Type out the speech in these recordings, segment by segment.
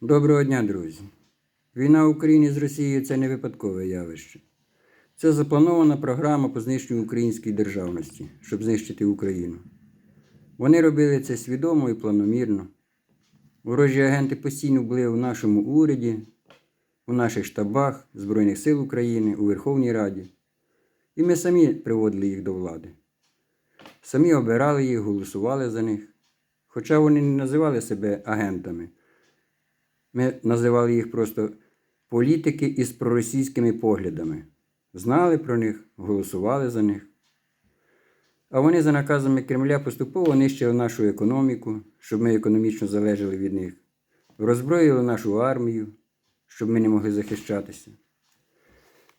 Доброго дня, друзі. Війна в Україні з Росією це не випадкове явище. Це запланована програма по знищенню української державності, щоб знищити Україну. Вони робили це свідомо і планомірно. Ворожі агенти постійно були у нашому уряді, у наших штабах Збройних сил України, у Верховній Раді. І ми самі приводили їх до влади. Самі обирали їх, голосували за них. Хоча вони не називали себе агентами. Ми називали їх просто політики із проросійськими поглядами. Знали про них, голосували за них. А вони за наказами Кремля поступово нищили нашу економіку, щоб ми економічно залежали від них, роззброїли нашу армію, щоб ми не могли захищатися.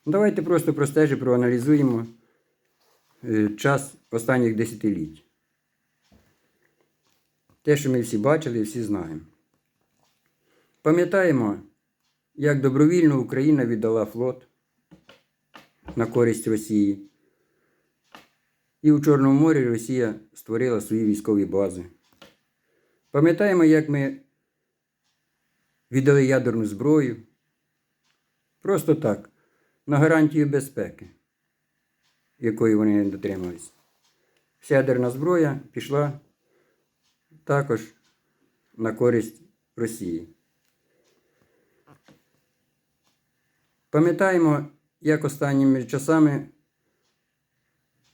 Давайте просто простежі проаналізуємо е, час останніх десятиліть. Те, що ми всі бачили і всі знаємо. Пам'ятаємо, як добровільно Україна віддала флот на користь Росії. І у Чорному морі Росія створила свої військові бази. Пам'ятаємо, як ми віддали ядерну зброю. Просто так, на гарантію безпеки, якої вони не дотримались. Вся ядерна зброя пішла також на користь Росії. Пам'ятаємо, як останніми часами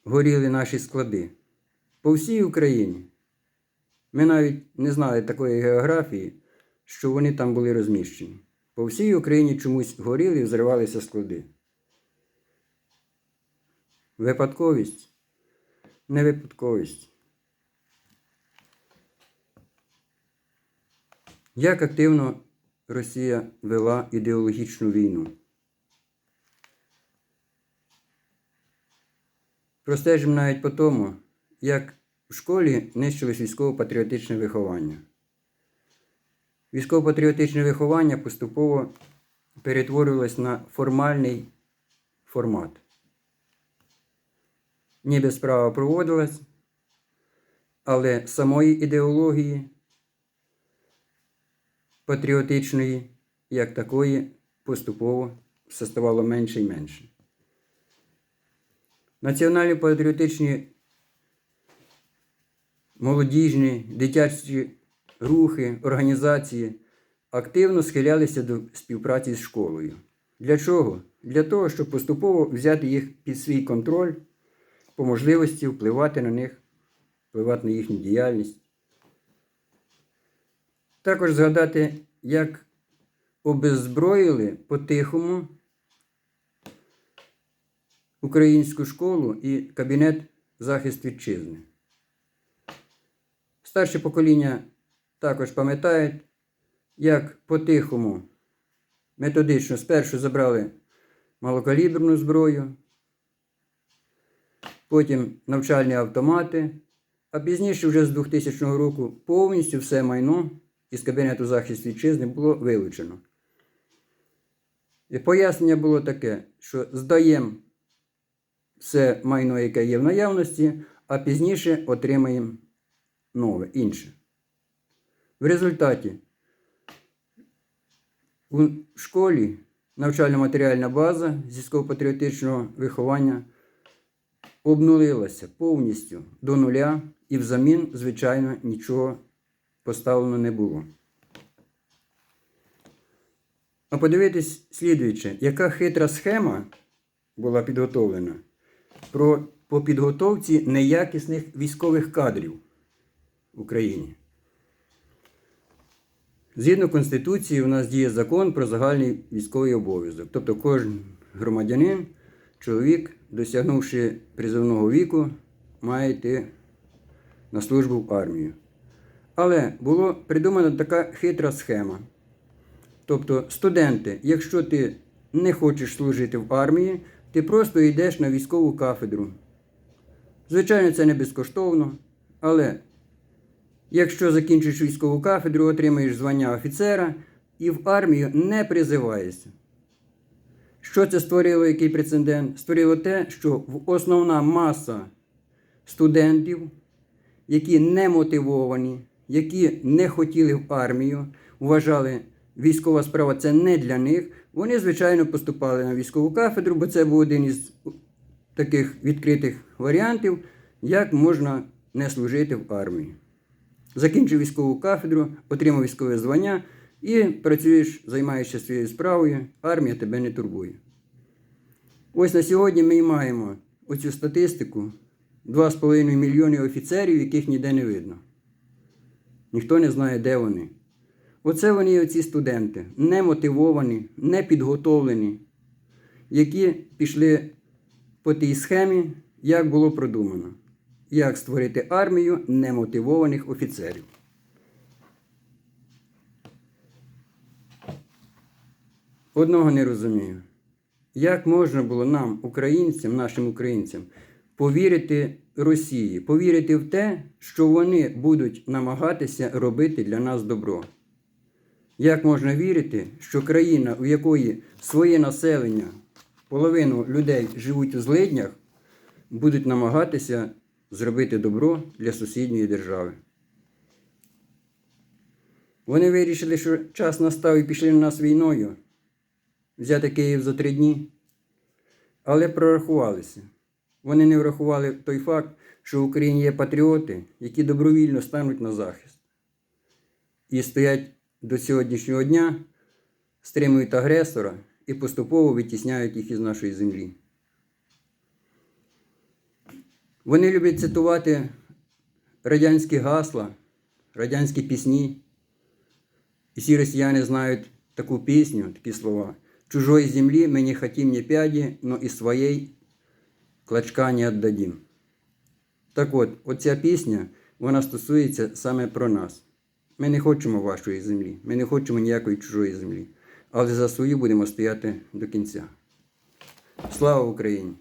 горіли наші склади по всій Україні. Ми навіть не знали такої географії, що вони там були розміщені. По всій Україні чомусь горіли і взривалися склади. Випадковість? Не випадковість. Як активно Росія вела ідеологічну війну? Простежимо навіть по тому, як в школі нищилось військово-патріотичне виховання. Військово-патріотичне виховання поступово перетворювалось на формальний формат. Ніби справа проводилась, але самої ідеології патріотичної, як такої, поступово все ставало менше і менше. Національні патріотичні молодіжні, дитячі рухи, організації активно схилялися до співпраці з школою. Для чого? Для того, щоб поступово взяти їх під свій контроль, по можливості впливати на них, впливати на їхню діяльність. Також згадати, як обеззброїли по-тихому українську школу і кабінет захист вітчизни. Старше покоління також пам'ятають, як по-тихому методично спершу забрали малокаліберну зброю, потім навчальні автомати, а пізніше, вже з 2000 року, повністю все майно із кабінету захист вітчизни було вилучено. І пояснення було таке, що здаємо все майно, яке є в наявності, а пізніше отримаємо нове, інше. В результаті у школі навчально-матеріальна база з військово-патріотичного виховання обнулилася повністю до нуля і взамін, звичайно, нічого поставлено не було. А подивитись слідуюче, яка хитра схема була підготовлена про, по підготовці неякісних військових кадрів в Україні. Згідно Конституції, у нас діє закон про загальний військовий обов'язок. Тобто кожен громадянин, чоловік, досягнувши призовного віку, має йти на службу в армію. Але була придумана така хитра схема. Тобто, студенти, якщо ти не хочеш служити в армії, ти просто йдеш на військову кафедру. Звичайно, це не безкоштовно, але якщо закінчиш військову кафедру, отримаєш звання офіцера і в армію не призиваєшся. Що це створило, який прецедент? Створило те, що основна маса студентів, які не мотивовані, які не хотіли в армію, вважали, військова справа це не для них. Вони, звичайно, поступали на військову кафедру, бо це був один із таких відкритих варіантів, як можна не служити в армії. Закінчив військову кафедру, отримав військове звання і працюєш, займаєшся своєю справою, армія тебе не турбує. Ось на сьогодні ми і маємо оцю статистику: 2,5 мільйони офіцерів, яких ніде не видно. Ніхто не знає, де вони. Оце вони, оці студенти, не мотивовані, не підготовлені, які пішли по тій схемі, як було продумано, як створити армію немотивованих офіцерів. Одного не розумію. Як можна було нам, українцям, нашим українцям, повірити Росії, повірити в те, що вони будуть намагатися робити для нас добро? Як можна вірити, що країна, у якої своє населення, половину людей живуть у злиднях, будуть намагатися зробити добро для сусідньої держави? Вони вирішили, що час настав і пішли на нас війною, взяти Київ за три дні, але прорахувалися. Вони не врахували той факт, що в Україні є патріоти, які добровільно стануть на захист і стоять до сьогоднішнього дня, стримують агресора і поступово витісняють їх із нашої землі. Вони люблять цитувати радянські гасла, радянські пісні. І всі росіяни знають таку пісню, такі слова. Чужої землі ми не хотим ні п'яді, но і своєї клочка не віддадим. Так от, оця пісня, вона стосується саме про нас. Ми не хочемо вашої землі, ми не хочемо ніякої чужої землі. Але за свою будемо стояти до кінця. Слава Україні!